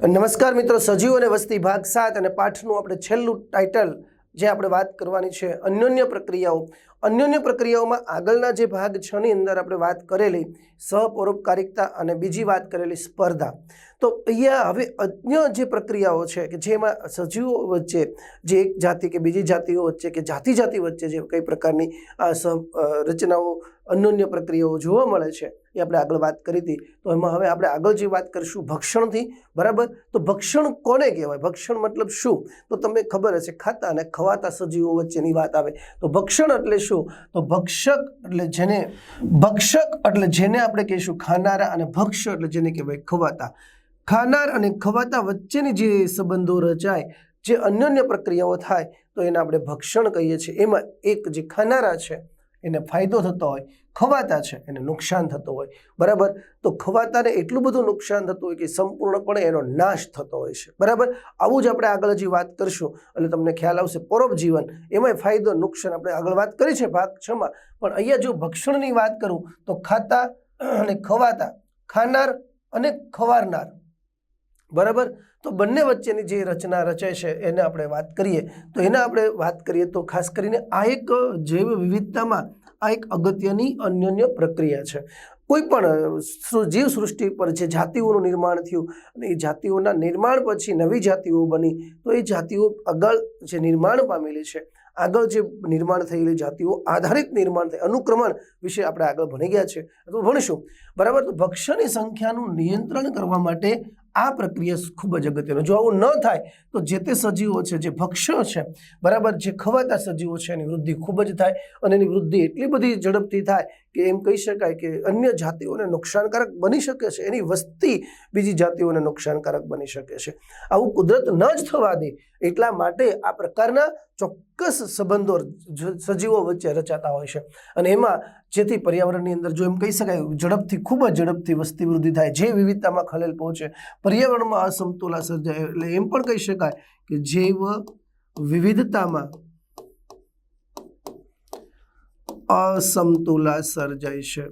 નમસ્કાર મિત્રો, સજીવ અને વસ્તી ભાગ સાત અને પાઠનું આપણે છેલ્લું ટાઇટલ જે આપણે વાત કરવાની છે, અન્યોન્ય પ્રક્રિયાઓ. અન્યોન્ય પ્રક્રિયાઓમાં આગળના જે ભાગ છ ની અંદર આપણે વાત કરેલી સહપરોપકારિકતા અને બીજી વાત કરેલી સ્પર્ધા. તો અહીંયા હવે અન્ય જે પ્રક્રિયાઓ છે કે જેમાં સજીવો વચ્ચે જે એક જાતિ કે બીજી જાતિઓ વચ્ચે કે જાતિ જાતિ વચ્ચે જે કઈ પ્રકારની રચનાઓ અન્યોન્ય પ્રક્રિયાઓ જોવા મળે છે. એ આપણે આગળ વાત કરી હતી. તો એમાં હવે આપણે આગળ જે વાત કરીશું ભક્ષણથી, બરાબર? તો ભક્ષણ કોને કહેવાય? ભક્ષણ મતલબ શું? તો તમને ખબર હશે, ખાતા અને ખવાતા સજીવો વચ્ચેની વાત આવે. તો ભક્ષણ એટલે શું? તો ભક્ષક એટલે જેને, ભક્ષક એટલે જેને આપણે કહીશું ખાનારા અને ભક્ષ એટલે જેને કહેવાય ખવાતા. ખાનાર અને ખવાતા વચ્ચેની જે સંબંધો રચાય, જે અનન્ય પ્રક્રિયાઓ થાય, તો એને આપણે ભક્ષણ કહીએ છીએ. એમાં એક જે ખાનારા છે, એને ફાયદો થતો હોય ખવાતા છે એને નુકસાન થતો હોય. બરાબર? તો ખવાતાને એટલું બધું નુકસાન થતું હોય કે સંપૂર્ણપણે એનો નાશ થતો હોય છે. બરાબર? આવું જ આપણે આગળ હજી વાત કરશું. એટલે તમને ખ્યાલ આવશે પરોપજીવન એમાંય ફાયદો, નુકસાન આપણે આગળ વાત કરી છે ભાગ છમાં. પણ અહીંયા જો ભક્ષણની વાત કરું, તો ખાતા અને ખવાતા, ખાનાર અને ખવારનાર. બરાબર? તો બંને વચ્ચેની જે રચના રચાય છે, એને આપણે વાત કરીએ. તો એને આપણે વાત કરીએ તો ખાસ કરીને આ એક જૈવ વિવિધતામાં આ એક અગત્યની અન્યોન્ય પ્રક્રિયા છે. કોઈ પણ જીવસૃષ્ટિ જીવ સૃષ્ટિ પર જે જાતિઓનું નિર્માણ થયું અને એ જાતિઓના નિર્માણ પછી નવી જાતિઓ બની, તો એ જાતિઓ આગળ જે નિર્માણ પામેલી છે, આગળ જે નિર્માણ થયેલી જાતિઓ આધારિત નિર્માણ થઈ અનુક્રમણ વિશે આપણે આગળ ભણી ગયા છે. અથવા ભણીશું. બરાબર? તો ભક્ષ્યની સંખ્યાનું નિયંત્રણ કરવા માટે આ પ્રક્રિયા ખૂબ જ અગત્યનો. જો આવું ન થાય, તો જે તે સજીવો છે, જે ભક્ષ્ય છે, બરાબર, જે ખવાતા સજીવો છે, એની વૃદ્ધિ ખૂબ જ થાય અને એની વૃદ્ધિ એટલી બધી ઝડપથી થાય કે એમ કહી શકાય કે અન્ય જાતિઓને નુકસાનકારક બની શકે છે. એની વસ્તી બીજી જાતિઓને નુકસાનકારક બની શકે છે. આવું કુદરત ન જ થવા દે એટલા માટે આ પ્રકારના ચોક્કસ સંબંધો સજીવો વચ્ચે રચાતા હોય છે. અને એમાં જેથી પર્યાવરણની અંદર જો એમ કહી શકાય, ઝડપથી, ખૂબ જ ઝડપથી વસ્તી વૃદ્ધિ થાય, જે વિવિધતામાં ખલેલ પહોંચે, પર્યાવરણમાં અસમતુલા સર્જાય, એટલે એમ પણ કહી શકાય કે જૈવ વિવિધતામાં અસમતુલા સર્જાય છે.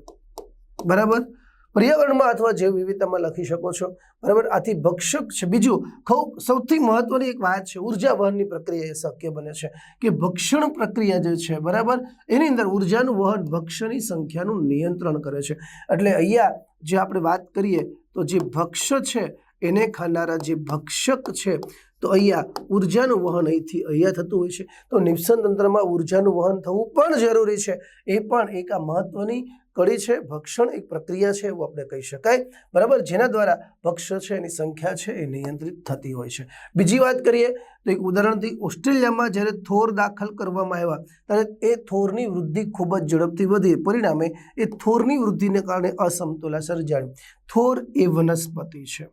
બરાબર? પર્યાવરણમાં અથવા જૈવ વિવિધતામાં લખી શકો છો. બરાબર? આથી ભક્ષક છે. બીજું ખૂબ સૌથી મહત્વની એક વાત છે, ઊર્જા વહનની પ્રક્રિયા એ શક્ય બને છે. કે ભક્ષણ પ્રક્રિયા જે છે, બરાબર? એની અંદર ઉર્જાનું વહન ભક્ષની સંખ્યાનું નિયંત્રણ કરે છે. એટલે અહીંયા જે આપણે વાત કરીએ, તો જે ભક્ષ્ય છે, એને ખાનારા જે ભક્ષક છે, તો અહીંયા ઉર્જાનું વહન અહીંથી અહીંયા થતું હોય છે. તો નિવસન તંત્રમાં ઉર્જાનું વહન થવું પણ જરૂરી છે. એ પણ એક આ મહત્વની કડી છે, ભક્ષણ એક પ્રક્રિયા છે એવું આપણે કહી શકાય. બરાબર? જેના દ્વારા ભક્ષ છે એની સંખ્યા છે એ નિયંત્રિત થતી હોય છે. બીજી વાત કરીએ તો એક ઉદાહરણથી ઓસ્ટ્રેલિયામાં જ્યારે થોર દાખલ કરવામાં આવ્યા, ત્યારે એ થોરની વૃદ્ધિ ખૂબ જ ઝડપથી વધી. પરિણામે એ થોરની વૃદ્ધિને કારણે અસમતુલા સર્જાણી. થોર એ વનસ્પતિ છે.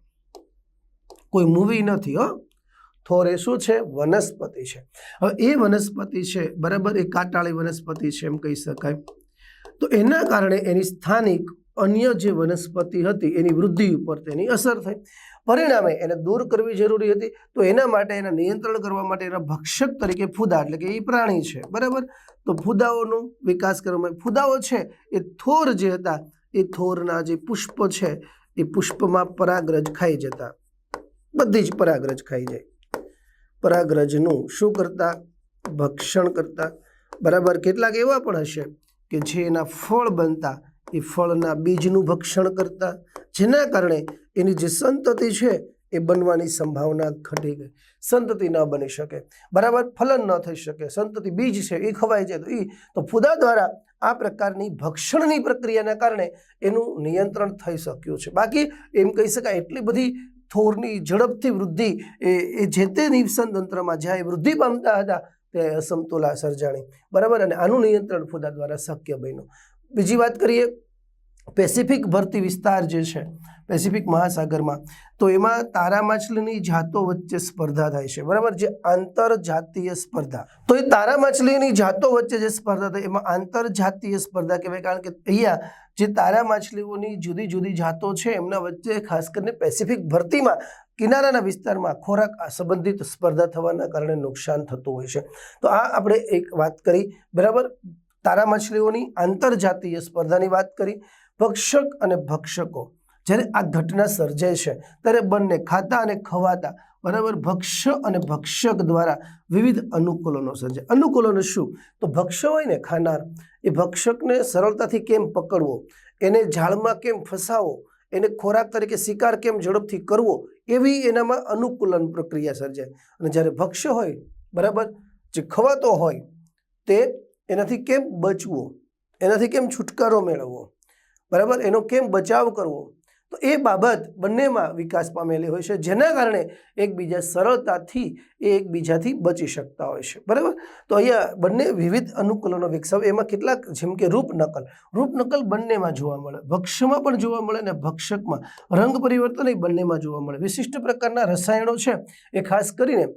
કોઈ મૂવી નથી, હો. થોર એ શું છે? વનસ્પતિ છે. હવે એ વનસ્પતિ છે, બરાબર? એ કાંટાળી વનસ્પતિ છે એમ કહી શકાય. તો એના કારણે એની સ્થાનિક અન્ય જે વનસ્પતિ હતી, એની વૃદ્ધિ ઉપર તેની અસર થઈ. પરિણામે એને દૂર કરવી જરૂરી હતી. તો એના માટે એના નિયંત્રણ કરવા માટે એના ભક્ષક તરીકે ફૂદા, એટલે કે એ પ્રાણી છે, બરાબર? તો ફૂદાઓનો વિકાસ કરવામાં ફૂદાઓ છે, એ થોર જે હતા, એ થોરના જે પુષ્પ છે, એ પુષ્પમાં પરાગરજ ખાઈ જતા. બધી જ પરાગરજ ખાઈ જાય. પરાગરજનું શું કરતા? ભક્ષણ કરતા. બરાબર? કેટલાક એવા પણ હશે. કે જે એના ફળ બનતા, એ ફળના બીજનું ભક્ષણ કરતા, જેના કારણે એની જે સંતતિ છે એ બનવાની સંભાવના ઘટી ગઈ. સંતતિ ન બની શકે. બરાબર? ફલન ન થઈ શકે. સંતતિ બીજ છે એ ખવાય જાય તો એ તો ફૂદા દ્વારા આ પ્રકારની ભક્ષણની પ્રક્રિયાના કારણે એનું નિયંત્રણ થઈ શક્યું છે. બાકી એમ કહી શકાય, એટલી બધી થોરની ઝડપથી વૃદ્ધિ, એ એ જે તે નિવસન તંત્રમાં જ્યાં એ વૃદ્ધિ પામતા હતા તે અસમતુલા સર્જાણી. બરાબર? અને આનું નિયંત્રણ ફુદા દ્વારા શક્ય બન્યું. બીજી વાત કરીએ, પેસિફિક ભરતી વિસ્તાર જે છે, પેસિફિક મહાસાગરમાં, તો એમાં તારા માછલીની જાતો વચ્ચે સ્પર્ધા થાય છે. બરાબર? જે આંતરજાતીય સ્પર્ધા. તો એ તારા માછલીની જાતો વચ્ચે જે સ્પર્ધા થાય, એમાં આંતરજાતીય સ્પર્ધા કહેવાય. કારણ કે અહીંયા જે તારા માછલીઓની જુદી જુદી જાતો છે, એમના વચ્ચે ખાસ કરીને પેસિફિક ભરતીમાં કિનારાના વિસ્તારમાં ખોરાક સંબંધિત સ્પર્ધા થવાના કારણે નુકસાન થતું હોય છે. તો આ આપણે એક વાત કરી. બરાબર? તારા માછલીઓની આંતરજાતીય સ્પર્ધાની વાત કરી. ભક્ષક અને ભક્ષકો. જ્યારે આ ઘટના સર્જાય છે, ત્યારે બંને ખાતા અને ખવાતા, બરાબર? ભક્ષ્ય અને ભક્ષક દ્વારા વિવિધ અનુકૂલનો સર્જાય. અનુકૂલનો શું? તો ભક્ષ્ય હોય ને, ખાનાર, એ ભક્ષકને સરળતાથી કેમ પકડવો? એને જાળમાં કેમ ફસાવો? એને ખોરાક તરીકે શિકાર કેમ ઝડપથી કરવો એવી એનામાં અનુકૂલન પ્રક્રિયા સર્જાય. અને જ્યારે ભક્ષ્ય હોય, બરાબર, જે ખવાતો હોય, તે એનાથી કેમ બચવો? એનાથી કેમ છુટકારો મેળવવો? બરાબર, એનો કેમ બચાવ કરવો? તો એ બાબત બંનેમાં વિકાસ પામેલી હોય છે, જેના કારણે એકબીજા સરળતાથી એ એકબીજાથી બચી શકતા હોય છે. બરાબર? તો અહીંયા બંને વિવિધ અનુકૂલનો વિકસાવ. એમાં કેટલાક જેમ કે રૂપનકલ રૂપનકલ બંનેમાં જોવા મળે. ભક્ષ્યમાં પણ જોવા મળે અને ભક્ષકમાં. રંગ પરિવર્તન એ બંનેમાં જોવા મળે. વિશિષ્ટ પ્રકારના રસાયણો છે. એ ખાસ કરીને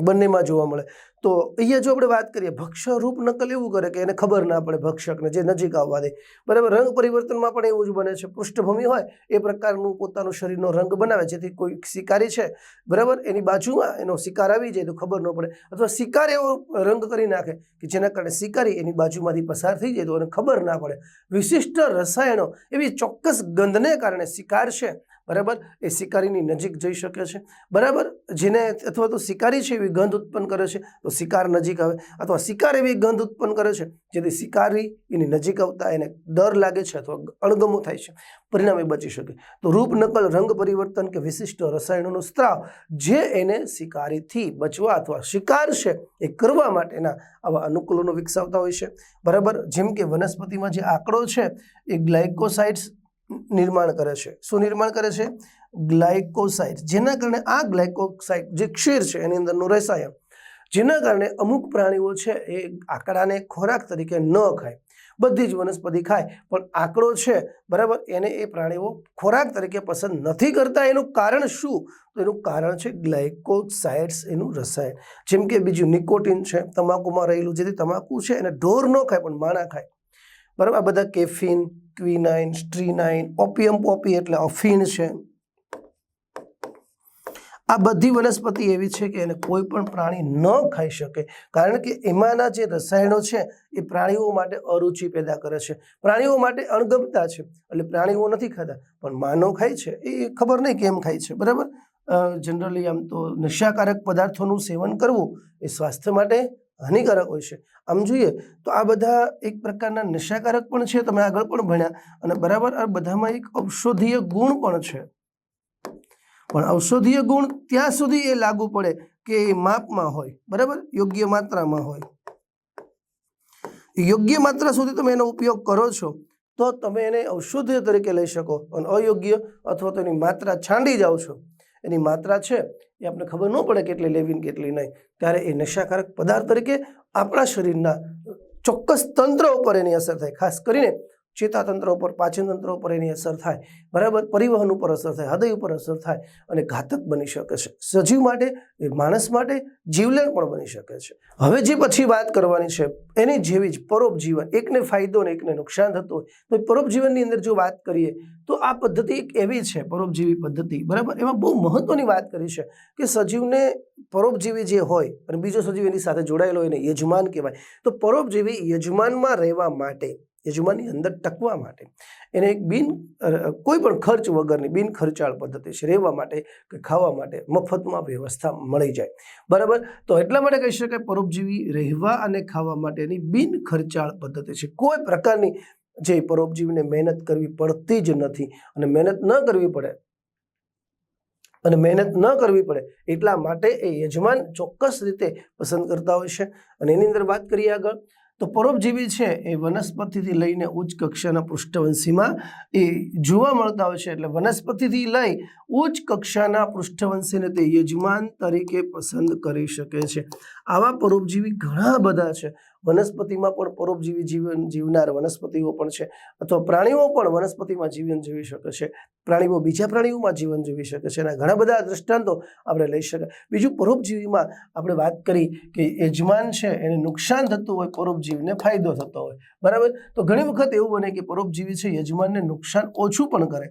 બંનેમાં જોવા મળે. તો અહીંયા જો આપણે વાત કરીએ ભક્ષરૂપ નકલ એવું કરે કે એને ખબર ના પડે ભક્ષકને, જે નજીક આવવા દે. બરાબર? રંગ પરિવર્તનમાં પણ એવું જ બને છે. પૃષ્ઠભૂમિ હોય, એ પ્રકારનું પોતાનું શરીરનો રંગ બનાવે, જેથી કોઈ શિકારી છે, બરાબર? એની બાજુમાં એનો શિકાર આવી જાય તો ખબર ન પડે. અથવા શિકાર એવો રંગ કરી નાખે કે જેના કારણે શિકારી એની બાજુમાંથી પસાર થઈ જાય તો એને ખબર ના પડે. વિશિષ્ટ રસાયણો એવી ચોક્કસ ગંધને કારણે શિકાર છે. બરાબર? એ શિકારીની નજીક જઈ શકે છે. બરાબર? જેને અથવા તો શિકારી છે એવી ગંધ ઉત્પન્ન કરે છે. તો શિકાર નજીક આવે. અથવા શિકાર એવી ગંધ ઉત્પન્ન કરે છે, જેથી શિકારી એની નજીક આવતા એને ડર લાગે છે અથવા અણગમો થાય છે. પરિણામે બચી શકે. તો રૂપ, નકલ, રંગ પરિવર્તન કે વિશિષ્ટ રસાયણોનો સ્ત્રાવ જે એને શિકારીથી બચવા અથવા શિકાર છે એ કરવા માટેના આવા અનુકૂલનો વિકસાવતા હોય છે. બરાબર? જેમ કે વનસ્પતિમાં જે આંકડો છે એ ગ્લાયકોસાઇડ્સ નિર્માણ કરે છે. શું નિર્માણ કરે છે? ગ્લાયકોસાઇડ. જેના કારણે આ ગ્લાયકોસાઇડ જે ક્ષીર છે એની અંદરનું રસાયણ, જેના કારણે અમુક પ્રાણીઓ છે એ આંકડાને ખોરાક તરીકે ન ખાય. બધી જ વનસ્પતિ ખાય, પણ આંકડો છે, બરાબર? એને એ પ્રાણીઓ ખોરાક તરીકે પસંદ નથી કરતા. એનું કારણ શું? તો એનું કારણ છે ગ્લાયકોસાઇડ્સ એનું રસાયણ. જેમ કે બીજું નિકોટિન છે, તમાકુમાં રહેલું, જેથી તમાકુ છે એને ઢોર ન ખાય, પણ માણા ખાય. બરાબર? આ બધા caffeine, quinine, strychnine opium poppy એટલે અફીણ છે. આ બધી વનસ્પતિ એવી છે કે એને કોઈ પણ પ્રાણી ન ખાઈ શકે. કારણ કે એમાંના જે રસાયણો છે એ પ્રાણીઓ માટે અરુચિ પેદા કરે છે. પ્રાણીઓ માટે અણગમતા છે. એટલે પ્રાણીઓ નથી ખાતા, પણ માનવ ખાય છે. એ ખબર નહીં કેમ ખાય છે. બરાબર? જનરલી આમ તો નશાકારક પદાર્થોનું સેવન કરવું એ સ્વાસ્થ્ય માટે હાનિકારક હોય છે. આમ જોઈએ તો આ બધા એક પ્રકારના નશાકારક પણ છે, તમે આગળ પણ ભણ્યા. અને બરાબર આ બધામાં એક ઔષધીય ગુણ પણ છે. પણ ઔષધીય ગુણ ત્યાં સુધી એ લાગુ પડે કે એ માપમાં હોય. બરાબર? યોગ્ય માત્રામાં હોય. યોગ્ય માત્રા સુધી તમે એનો ઉપયોગ કરો છો, તો તમે એને ઔષધીય તરીકે લઈ શકો. અને અયોગ્ય અથવા તો એની માત્રા છાંડી જાઓ છો. એની માત્રા છે એ આપણે ખબર ન પડે કેટલી લેવી ને કેટલી નહીં. ત્યારે એ નશાકારક પદાર્થ તરીકે આપણા શરીરના ચોક્કસ તંત્ર ઉપર એની અસર થાય. ખાસ કરીને ચેતાતંત્ર ઉપર, પાચનતંત્ર ઉપર એની અસર થાય. બરાબર? પરિવહન ઉપર અસર થાય, હૃદય ઉપર અસર થાય અને ઘાતક બની શકે છે. સજીવ માટે માણસ માટે જીવલેણ પણ બની શકે છે. હવે જે પછી વાત કરવાની છે, એની જેવી જ પરોપજીવન, એકને ફાયદો ને એકને નુકસાન થતું હોય, તો પરોપજીવનની અંદર જો વાત કરીએ, તો આ પદ્ધતિ એક એવી છે, પરોપજીવી પદ્ધતિ. બરાબર? એમાં બહુ મહત્વની વાત કરી છે કે સજીવને પરોપજીવી જે હોય અને બીજો સજીવ એની સાથે જોડાયેલો હોય એને યજમાન કહેવાય. તો પરોપજીવી યજમાનમાં રહેવા માટે યજમાનની અંદર ટકવા માટે. એને એક બિન કોઈ પણ ખર્ચ વગરની બિન ખર્ચાળ પદ્ધતિ છે, રહેવા માટે કે ખાવા માટે મફતમાં વ્યવસ્થા મળી જાય. બરાબર? તો એટલા માટે કહી શકાય પરોપજીવી રહેવા અને ખાવા માટેની બિન ખર્ચાળ પદ્ધતિ છે. કોઈ પ્રકારની જે પરોપજીવીને મહેનત કરવી પડતી જ નથી અને મહેનત ન કરવી પડે, અને મહેનત ન કરવી પડે એટલા માટે એ યજમાન ચોક્કસ રીતે પસંદ કરતા હોય છે. અને એની અંદર વાત કરીએ આગળ તો પરોપજીવી છે એ વનસ્પતિથી લઈને ઉચ્ચ કક્ષાના પૃષ્ઠવંશીમાં એ જોવા મળતા હોય છે. એટલે વનસ્પતિથી લઈ ઉચ્ચ કક્ષાના પૃષ્ઠવંશીને તે યજમાન તરીકે પસંદ કરી શકે છે. આવા પરોપજીવી ઘણા બધા છે. વનસ્પતિમાં પણ પરોપજીવી જીવન જીવનાર વનસ્પતિઓ પણ છે. અથવા પ્રાણીઓ પણ વનસ્પતિમાં જીવન જીવી શકે છે. પ્રાણીઓ બીજા પ્રાણીઓમાં જીવન જીવી શકે છે. એના ઘણા બધા દ્રષ્ટાંતો આપણે લઈ શકાય. બીજું પરોપજીવીમાં આપણે વાત કરી કે યજમાન છે, એને નુકસાન થતું હોય, પરોપજીવીને ફાયદો થતો હોય. બરાબર? તો ઘણી વખત એવું બને કે પરોપજીવી છે, યજમાનને નુકસાન ઓછું પણ કરે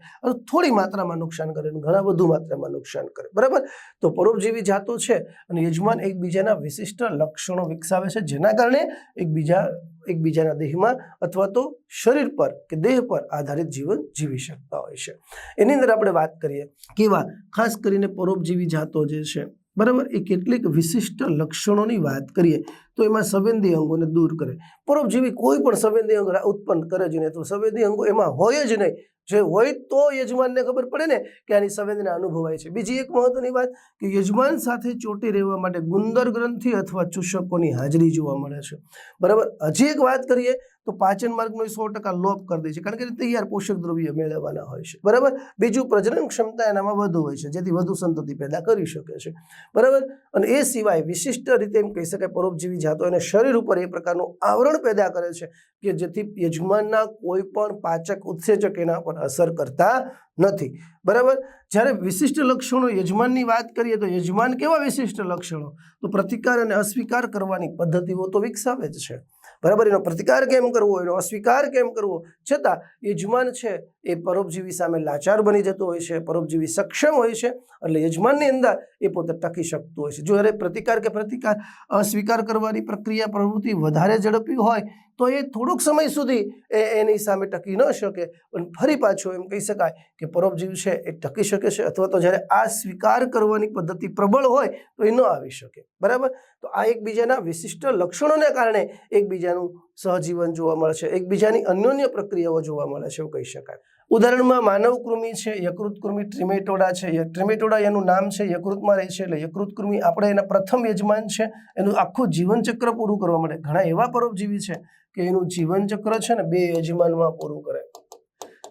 થોડી માત્રામાં નુકસાન કરે, અને ઘણા વધુ માત્રામાં નુકસાન કરે, બરાબર? તો પરોપજીવી જાતો છે, અને યજમાન એકબીજાના વિશિષ્ટ લક્ષણો વિકસાવે છે, જેના કારણે એકબીજા, એકબીજાના દેહમાં અથવા તો શરીર પર કે દેહ પર આધારિત જીવન જીવી શકતા હોય છે. એની અંદર આપણે વાત કરીએ કેવા ખાસ કરીને પરોપજીવી જાતો જે છે બરાબર? એ કેટલીક વિશિષ્ટ લક્ષણોની વાત કરીએ તો એમાં સંવેદી અંગોને દૂર કરે. પરોપજીવી કોઈ પણ સંવેદી અંગ ઉત્પન્ન કરે જ નહીં તો સંવેદી અંગો એમાં હોય જ નહીં. જે હોય તો યજમાનને ખબર પડે ને કે આની સંવેદના અનુભવાય છે. બીજી એક મહત્વની વાત કે યજમાન સાથે ચોંટી રહેવા માટે ગુંદર ગ્રંથિ અથવા ચૂષકોની હાજરી જોવા મળે છે. બરાબર? હજી એક વાત કરીએ તો પાચન માર્ગનો સો ટકા લોપ કરી દે છે. કારણ કે તૈયાર પોષક દ્રવ્ય મેળવવાના હોય છે. બરાબર? બીજું પ્રજનન ક્ષમતા એનામાં વધુ હોય છે. જેથી વધુ સંતતિ પેદા કરી શકે છે. બરાબર? અને એ સિવાય વિશિષ્ટ રીતે એમ કહી શકાય પરોપજીવી જાતો એને શરીર ઉપર એ પ્રકારનું આવરણ પેદા કરે છે કે જેથી યજમાનના કોઈ પણ પાચક ઉત્સેચક એના પર અસર કરતા નથી. બરાબર? જ્યારે વિશિષ્ટ લક્ષણો યજમાનની વાત કરીએ તો યજમાન કેવા વિશિષ્ટ લક્ષણો? તો પ્રતિકાર અને અસ્વીકાર કરવાની પદ્ધતિઓ તો વિકસાવે જ છે. બરાબર? એનો પ્રતિકાર કેમ કરવો? એનો અસ્વીકાર કેમ કરવો? છતાં યજમાન છે, એ પરોપજીવી સામે લાચાર બની જતો હોય છે, પરોપજીવી સક્ષમ હોય છે, એટલે યજમાનની અંદર એ પોતે ટકી શકતું હોય છે. જો અરે પ્રતિકાર કે પ્રતિકાર અસ્વીકાર કરવાની પ્રક્રિયા પ્રવૃત્તિ વધારે ઝડપી હોય તો એ થોડુંક સમય સુધી એ એની સામે ટકી ન શકે. પણ ફરી પાછું એમ કહી શકાય કે પરોપજીવ છે એ ટકી શકે છે અથવા તો જ્યારે આ સ્વીકાર કરવાની પદ્ધતિ પ્રબળ હોય તો એ ન આવી શકે. બરાબર? તો આ એકબીજાના વિશિષ્ટ લક્ષણોને કારણે એકબીજાનું સહજીવન જોવા મળે છે. એકબીજાની અન્યોન્ય પ્રક્રિયાઓ જોવા મળે છે એવું કહી શકાય. ઉદાહરણમાં માનવ કૃમિ છે યકૃત કૃમિ ટ્રિમેટોડા છે ટ્રિમેટોડા એનું નામ છે, યકૃતમાં રહે છે એટલે યકૃત કૃમિ આપણે એના પ્રથમ યજમાન છે. એનું આખું જીવનચક્ર પૂરું કરવા માટે ઘણા એવા પરોપજીવી છે કે એનું જીવનચક્ર છે ને બે યજમાનમાં પૂરું કરે.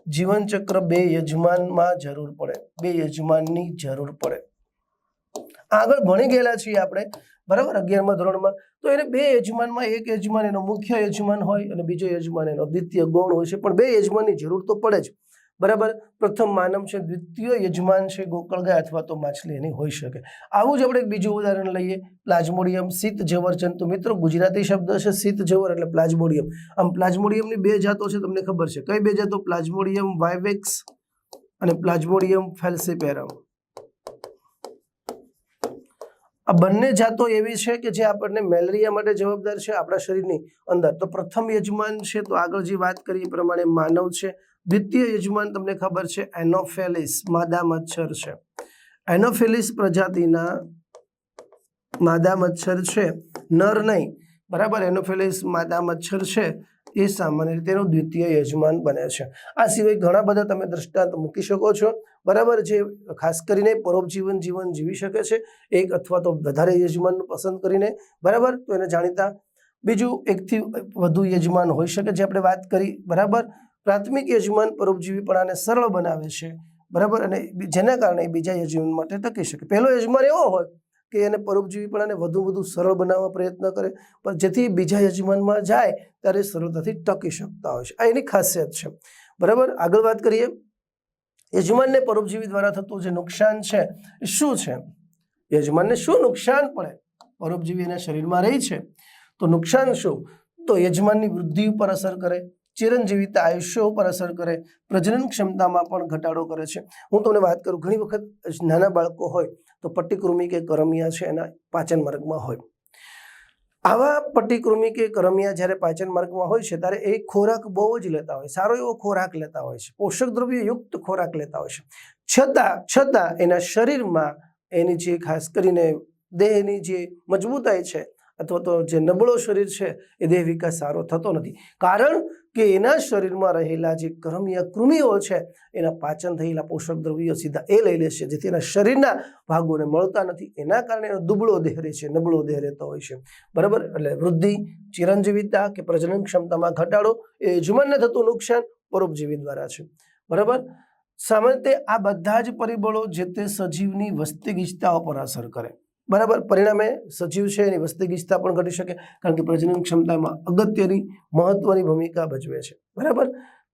જીવનચક્ર બે યજમાનમાં જરૂર પડે. બે યજમાનની જરૂર પડે. આગળ ભણી ગયેલા છીએ આપણે. બરાબર? અગિયારમાં ધોરણમાં. તો એને બે યજમાનમાં, એક યજમાન એનો મુખ્ય યજમાન હોય અને બીજો યજમાન એનો દ્વિતીય ગૌણ હોય છે. પણ બે યજમાનની જરૂર તો પડે જ. બરાબર? પ્રથમ માનવ છે, દ્વિતીય યજમાન છે ગોકળગાય અથવા તો માછલી એની હોઈ શકે. આવું જ આપણે એક બીજું ઉદાહરણ લઈએ. પ્લાઝ્મોડિયમ, શીત જવર જંતુ. મિત્રો, ગુજરાતી શબ્દ છે શીત જવર એટલે પ્લાઝ્મોડિયમ. આમ પ્લાઝ્મોડિયમની બે જાતો છે, તમને ખબર છે. કઈ બે જાતો? પ્લાઝ્મોડિયમ વાઇવેક્સ અને પ્લાઝ્મોડિયમ ફેલ્સિપેરમ. આ બંને જાતો એવી છે કે જે આપણને મેલેરિયા માટે જવાબદાર છે આપણા શરીરની અંદર. તો પ્રથમ યજમાન છે, તો આગળ જે વાત કરી એ પ્રમાણે માનવ છે. દ્વિતીય યજમાન તમને ખબર છે, એનોફેલિસ, માદા મચ્છર છે. એનોફેલિસ પ્રજાતિના માદા મચ્છર છે, નર નહીં. બરાબર, એનોફેલિસ માદા મચ્છર છે. એ સામાન્ય રીતે એનું દ્વિતીય યજમાન બને છે. આ સિવાય ઘણા બધા તમે દ્રષ્ટાંત મૂકી શકો છો. બરાબર જે ખાસ કરીને પરોપજીવન જીવન જીવી શકે છે, એક અથવા તો વધારે યજમાનનું પસંદ કરીને. બરાબર? તો એને જાણીતા બીજું એકથી વધુ યજમાન હોઈ શકે જે આપણે વાત કરી. બરાબર? પ્રાથમિક યજમાન પરોપજીવીપણાને સરળ બનાવે છે. બરાબર? અને જેના કારણે બીજા યજમાન માટે ટકી શકે. પહેલો યજમાન એવો હોય કે એને પરોપજીવીપણાને વધુ વધુ સરળ બનાવવા પ્રયત્ન કરે. પણ જેથી બીજા યજમાનમાં જાય, ત્યારે સરળતાથી ટકી શકતા હોય છે. આ એની ખાસિયત છે. બરાબર? આગળ વાત કરીએ. યજમાનને પરોપજીવી દ્વારા થતું જે નુકસાન છે, એ શું છે? યજમાનને શું નુકસાન પડે? પરોપજીવી એના શરીરમાં રહી છે. તો નુકસાન શું? તો યજમાનની વૃદ્ધિ ઉપર અસર કરે ચિરંજીવીતા આયુષ્ય ઉપર અસર કરે, પ્રજનન ક્ષમતામાં પણ ઘટાડો કરે છે. હું તમને વાત કરું, ઘણી વખત નાના બાળકો હોય તો પટ્ટીકૃમિ કે કરમિયા છે એના પાચન માર્ગમાં હોય. આવા પટ્ટીકૃમિ કે કરમિયા જ્યારે પાચન માર્ગમાં હોય છે, ત્યારે એ ખોરાક બહુ જ લેતા હોય સારો એવો ખોરાક લેતા હોય છે. પોષક દ્રવ્ય યુક્ત ખોરાક લેતા હોય છે. છતાં છતાં એના શરીરમાં એની જે ખાસ કરીને દેહની જે મજબૂતાઈ છે, અથવા તો જે નબળો શરીર છે, એ દેહ વિકાસ સારો થતો નથી. કારણ કે એના શરીરમાં રહેલા જે કરમીય કૃમિઓ છે, એના પાચન થયેલા પોષક દ્રવ્યો સીધા એ લઈ લે છે, જેથી એના શરીરના ભાગોને મળતા નથી. એના કારણે એનો દુબળો દેહ રહે છે, નબળો દેહ રહેતો હોય છે. બરાબર? એટલે વૃદ્ધિ, ચિરંજીવિતા કે પ્રજનન ક્ષમતામાં ઘટાડો એ યજમાનને થતું નુકસાન પરોપજીવી દ્વારા છે. બરાબર? સામાન્ય આ બધા જ પરિબળો જે તે સજીવની વસ્તી ગીચતા પર અસર કરે. બરાબર પરિણામે સજીવ છે એની વસ્તી ગીચતા પણ ઘટી શકે કારણ કે પ્રજનન ક્ષમતામાં અગત્યની મહત્વની ભૂમિકા ભજવે છે. બરાબર?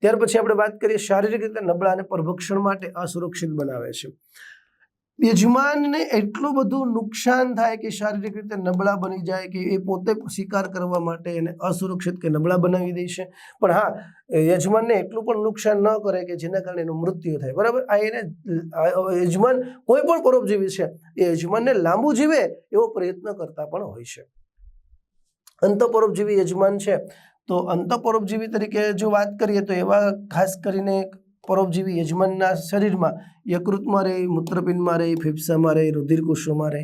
ત્યાર પછી આપણે વાત કરીએ શારીરિક રીતે નબળા અને પરભક્ષણ માટે અસુરક્ષિત બનાવે છે. યજમાનને એટલું બધું નુકસાન થાય કે શારીરિક રીતે નબળા બની જાય કે એ પોતે શિકાર કરવા માટે એને અસુરક્ષિત કે નબળા બનાવી દે છે. પણ હા યજમાનને એટલું પણ નુકસાન ન કરે કે જેના કારણે એનું મૃત્યુ થાય. બરાબર? આ એને યજમાન કોઈ પણ પરોપજીવી છે, એ યજમાનને લાંબુ જીવે એવો પ્રયત્ન કરતા પણ હોય છે. અંતપરોપજીવી યજમાન છે. તો અંતપરોપજીવી તરીકે જો વાત કરીએ તો એવા ખાસ કરીને પરોપજીવી યજમાનના શરીરમાં યકૃતમાં રહે, મૂત્રપિંડમાં રહે, ફેફસામાં રહે, રુધિરકોષોમાં રહે.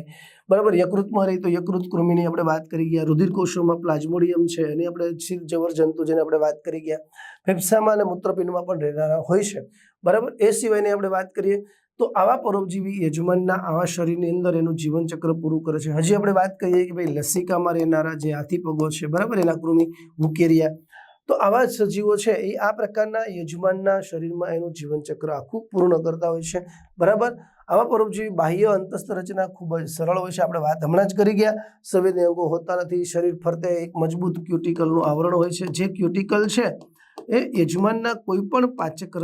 બરાબર, યકૃતમાં રહે તો યકૃત કૃમિની આપણે વાત કરી ગયા. રુધિરકોષોમાં પ્લાઝ્મોડિયમ છે એની આપણે શીર જવર જંતુ જેને આપણે વાત કરી ગયા. ફેફસામાં અને મૂત્રપિંડમાં પણ રહેનારા હોય છે. બરાબર, એ સિવાયની આપણે વાત કરીએ તો આવા પરોપજીવી યજમાનના આવા શરીરની અંદર એનું જીવનચક્ર પૂરું કરે છે. હજી આપણે વાત કરીએ કે ભાઈ લસિકામાં રહેનારા જે હાથી પગો છે, બરાબર, એના કૃમિ મુકેરિયા તો આવા સજીવો છે એ આ પ્રકારના યજમાનના શરીરમાં એનું જીવનચક્ર આખું પૂર્ણ કરતા હોય છે. બરાબર? આવા પરોપજીવી બાહ્ય અંતસ્થ રચના ખૂબ જ સરળ હોય છે. આપણે વાત હમણાં જ કરી ગયા. સંવેદન અંગો હોતા નથી. શરીર ફરતે એક મજબૂત ક્યુટિકલનું આવરણ હોય છે. જે ક્યુટિકલ છે એ યજમાનના કોઈ પણ પાચક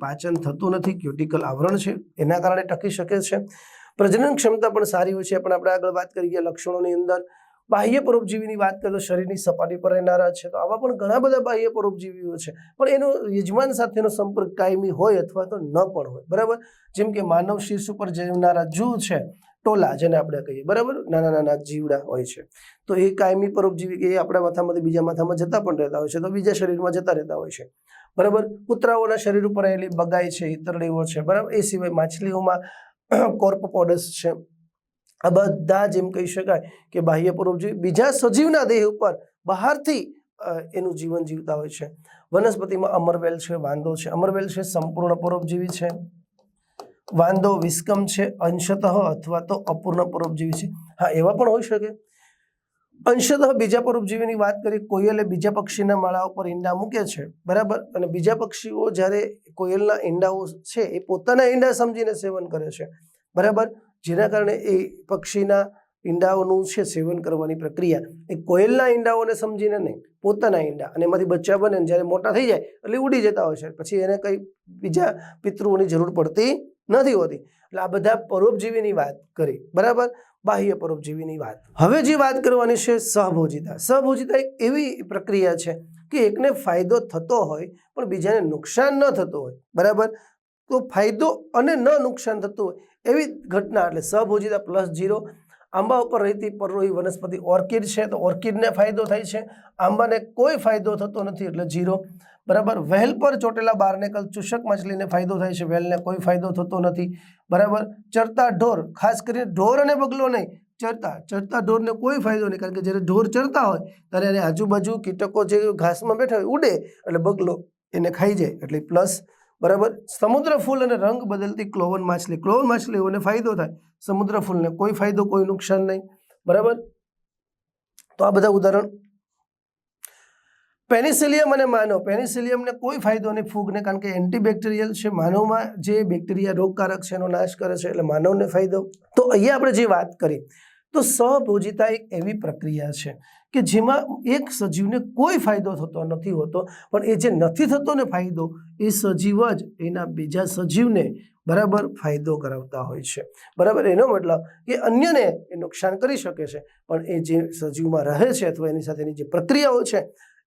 પાચન થતું નથી. ક્યુટિકલ આવરણ છે. એના કારણે ટકી શકે છે. પ્રજનન ક્ષમતા પણ સારી હોય છે. પણ આપણે આગળ વાત કરી ગયા લક્ષણોની અંદર. બાહ્ય પરોપજીવીની વાત કરીએ તો શરીરની સપાટી પર રહેનારા છે, તો આવા પણ ઘણા બધા બાહ્ય પરોપજીવીઓ છે. પણ એનો યજમાન સાથેનો સંપર્ક કાયમી હોય અથવા તો ન પણ હોય, બરાબર? જેમ કે માનવ શીર્ષ ઉપર જીવનારા જૂ છે, ટોલા જેને આપણે કહીએ, બરાબર? નાના નાના જીવડા હોય છે. તો એ કાયમી પરોપજીવી એ આપણા માથામાંથી બીજા માથામાં જતા પણ રહેતા હોય છે, તો બીજા શરીરમાં જતા રહેતા હોય છે. બરાબર? કૂતરાઓના શરીર ઉપર રહેલી બગાઈ છે ઈતરડીઓ છે, બરાબર? એ સિવાય માછલીઓમાં કોર્પ પોડસ છે આ બધા જ એમ કહી શકાય કે બાહ્ય પરોપજીવી બીજા સજીવના દેહ ઉપર બહારથી એનું જીવન જીવતા હોય છે. વનસ્પતિમાં અમરવેલ છે, વાંદો છે. અમરવેલ છે, સંપૂર્ણ પરોપજીવી છે. વાંદો વિસ્કમ છે, અંશતઃ અથવા તો અપૂર્ણ પરોપજીવી છે. હા, એવા પણ હોઈ શકે. અંશતઃ બીજા પરોપજીવીની વાત કરીએ, કોયલે બીજા પક્ષીના માળા ઉપર ઈંડા મૂકે છે. બરાબર? અને બીજા પક્ષીઓ જ્યારે કોયલના ઈંડાઓ છે, એ પોતાના ઈંડા સમજીને સેવન કરે છે. બરાબર? જેના કારણે એ પક્ષીના ઈંડાઓનું છે સેવન કરવાની પ્રક્રિયા. એ કોયલના ઈંડાઓને સમજીને નહીં, પોતાના ઈંડા. અને એમાંથી બચ્ચા બને જ્યારે મોટા થઈ જાય એટલે ઉડી જતા હોય છે. પછી એને કંઈ બીજા પિતૃઓની જરૂર પડતી નથી હોતી. એટલે આ બધા પરોપજીવીની વાત કરી. બરાબર? બાહ્ય પરોપજીવીની વાત. હવે જે વાત કરવાની છે સહભોજિતા. સહભોજિતા એક એવી પ્રક્રિયા છે કે એકને ફાયદો થતો હોય પણ બીજાને નુકસાન ન થતું હોય. બરાબર? તો ફાયદો અને ન નુકસાન થતું હોય એવી ઘટના એટલે સભોજિતા પ્લસ જીરો આંબા ઉપર રહેતી પરરોહી વનસ્પતિ ઓર્કિડ છે, તો ઓર્કિડને ફાયદો થાય છે. આંબાને કોઈ ફાયદો થતો નથી એટલે જીરો બરાબર વહેલ પર ચોટેલા બારનેકલ ચૂષક માછલીને ફાયદો થાય છે. વહેલને કોઈ ફાયદો થતો નથી. બરાબર, ચરતા ઢોર, ખાસ કરીને ઢોર અને બગલો નહીં, ચરતા. ચરતા ઢોરને કોઈ ફાયદો નહીં, કારણ કે જ્યારે ઢોર ચરતા હોય, ત્યારે એની આજુબાજુ કીટકો જે ઘાસમાં બેઠા હોય, ઉડે, એટલે બગલો એને ખાઈ જાય. એટલે પ્લસ બરાબર? સમુદ્ર ફૂલ અને રંગ બદલતી ક્લોવન માછલી. ક્લોવન માછલીઓને ફાયદો થાય. સમુદ્ર ફૂલને કોઈ ફાયદો, કોઈ નુકસાન નહીં. બરાબર? તો આ બધા ઉદાહરણ. પેનિસિલિયમ અને માનવ પેનિસિલિયમને કોઈ ફાયદો નહીં ફૂગને, કારણ કે એન્ટીબેક્ટેરિયલ છે. માનવમાં જે બેક્ટેરિયા રોગકારક છે, એનો નાશ કરે છે, એટલે માનવને ફાયદો. તો અહીંયા આપણે જે વાત કરી, તો સહભોજિતા એક એવી પ્રક્રિયા છે કે જેમાં એક સજીવને કોઈ ફાયદો થતો નથી હોતો, પણ એ જે નથી થતો ને ફાયદો એ સજીવ જ એના બીજા સજીવને બરાબર ફાયદો કરાવતા હોય છે. બરાબર? એનો મતલબ કે અન્યને એ નુકસાન કરી શકે છે, પણ એ જે સજીવમાં રહે છે અથવા એની સાથેની જે પ્રક્રિયાઓ છે,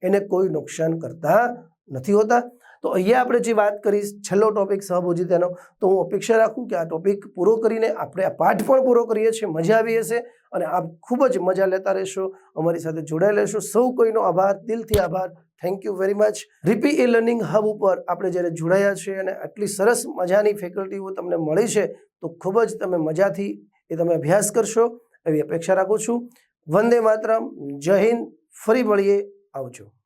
એને કોઈ નુકસાન કરતા નથી હોતા. તો અહીંયા આપણે જે વાત કરી છેલ્લો ટોપિક સહભોજિતાનો તો હું અપેક્ષા રાખું કે આ ટોપિક પૂરો કરીને આપણે આ પાઠ પણ પૂરો કરીએ છીએ, મજા આવી હશે અને આપ ખૂબ જ મજા લેતા રહેશો, અમારી સાથે જોડાયેલા રહેશો સૌ કોઈનો આભાર, દિલથી આભાર. થેન્ક યુ વેરી મચ રીપી એ લર્નિંગ હબ ઉપર આપણે જ્યારે જોડાયા છીએ અને આટલી સરસ મજાની ફેકલ્ટીઓ તમને મળી છે, તો ખૂબ જ તમે મજાથી એ તમે અભ્યાસ કરશો. એવી અપેક્ષા રાખું છું. વંદે માતરમ. જય હિન્દ. ફરી મળીએ. આવજો.